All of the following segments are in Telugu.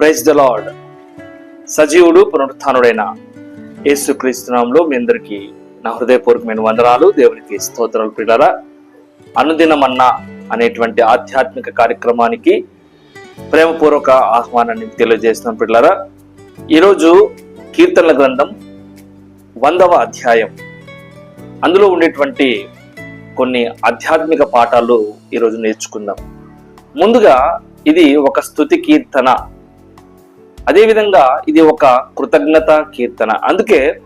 ప్రైజ్ ద లార్డ్ సజీవుడు పునరుత్థానుడైన యేసుక్రీస్తునామంలో మీ అందరికీ నా హృదయపూర్వకమైన వందనాలు. దేవునికి స్తోత్రాలు పిల్లల అనుదినమన్నా అనేటువంటి ఆధ్యాత్మిక కార్యక్రమానికి ప్రేమపూర్వక ఆహ్వానాన్ని తెలియజేస్తున్నాం పిల్లరా ఈరోజు కీర్తనల గ్రంథం వందవ అధ్యాయం. అందులో ఉండేటువంటి కొన్ని ఆధ్యాత్మిక పాఠాలు ఈరోజు నేర్చుకుందాం. ముందుగా ఇది ఒక స్థుతి కీర్తన. అదేవిధంగా ఇది ఒక కృతజ్ఞత కీర్తన. అందుకే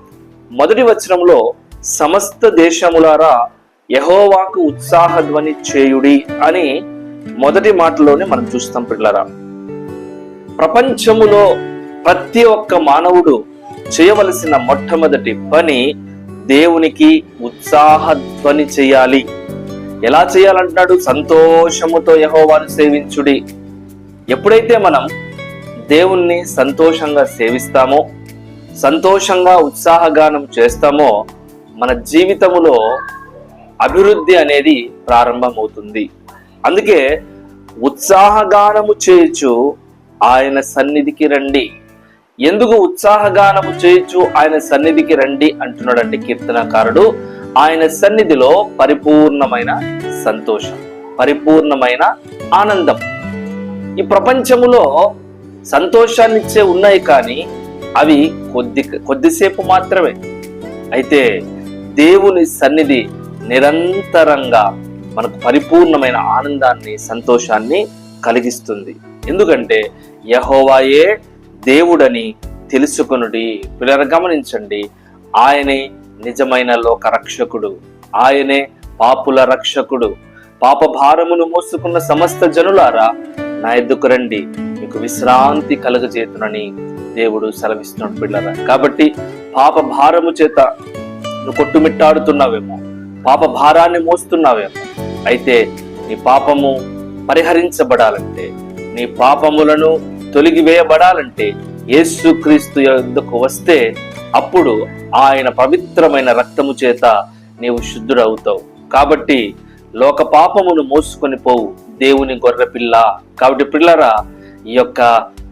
మొదటి వచనంలో సమస్త దేశములారా యహోవాకు ఉత్సాహధ్వని చేయుడి అని మొదటి మాటలోనే మనం చూస్తాం పిల్లరా. ప్రపంచములో ప్రతి ఒక్క మానవుడు చేయవలసిన మొట్టమొదటి పని దేవునికి ఉత్సాహధ్వని చేయాలి. ఎలా చేయాలంటున్నాడు? సంతోషముతో యహోవాను సేవించుడి. ఎప్పుడైతే మనం దేవుణ్ణి సంతోషంగా సేవిస్తామో సంతోషంగా ఉత్సాహగానం చేస్తామో మన జీవితములో అభివృద్ధి అనేది ప్రారంభమవుతుంది. అందుకే ఉత్సాహగానము చేయొచ్చు ఆయన సన్నిధికి రండి. ఎందుకు ఉత్సాహగానము చేయొచ్చు ఆయన సన్నిధికి రండి అంటున్నాడండి కీర్తనకారుడు. ఆయన సన్నిధిలో పరిపూర్ణమైన సంతోషం పరిపూర్ణమైన ఆనందం. ఈ ప్రపంచములో సంతోషాన్నిచ్చే ఉన్నాయి కానీ అవి కొద్ది కొద్దిసేపు మాత్రమే. అయితే దేవుని సన్నిధి నిరంతరంగా మనకు పరిపూర్ణమైన ఆనందాన్ని సంతోషాన్ని కలిగిస్తుంది. ఎందుకంటే యహోవాయే దేవుడని తెలుసుకొనుడి. పిల్లర గమనించండి ఆయనే నిజమైన లోక రక్షకుడు. ఆయనే పాపుల రక్షకుడు. పాప భారమును మోసుకున్న సమస్త జనులారా నా ఎద్దుకు రండి మీకు విశ్రాంతి కలగజేతునని దేవుడు సెలవిస్తున్నాడు పిల్లరా. కాబట్టి పాప భారము చేత నువ్వు కొట్టుమిట్టాడుతున్నావేమో పాప భారాన్ని మోస్తున్నావేమో అయితే నీ పాపము పరిహరించబడాలంటే నీ పాపములను తొలగివేయబడాలంటే యేసుక్రీస్తు ఎందుకు వస్తే అప్పుడు ఆయన పవిత్రమైన రక్తము చేత నీవు శుద్ధుడవుతావు. కాబట్టి లోక పాపమును మోసుకొని పోవు. దేవుని గొర్రె పిల్ల. కాబట్టి పిల్లరా ఈ యొక్క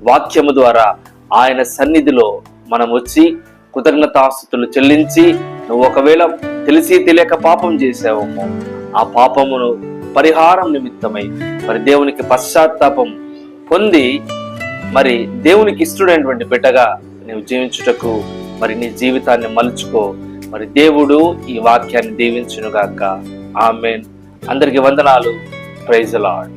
వాక్యము ద్వారా ఆయన సన్నిధిలో మనం వచ్చి కృతజ్ఞతాస్తుతులు చెల్లించి నువ్వు ఒకవేళ తెలిసి తెలియక పాపం చేసావేమో ఆ పాపమును పరిహారం నిమిత్తమై మరి దేవునికి పశ్చాత్తాపం పొంది మరి దేవునికి ఇష్టడైనటువంటి బిడ్డగా నువ్వు జీవించుటకు మరి నీ జీవితాన్ని మలుచుకో. మరి దేవుడు ఈ వాక్యాన్ని దీవించునుగాక. ఆమెన్. అందరికి వందనాలు. Praise lord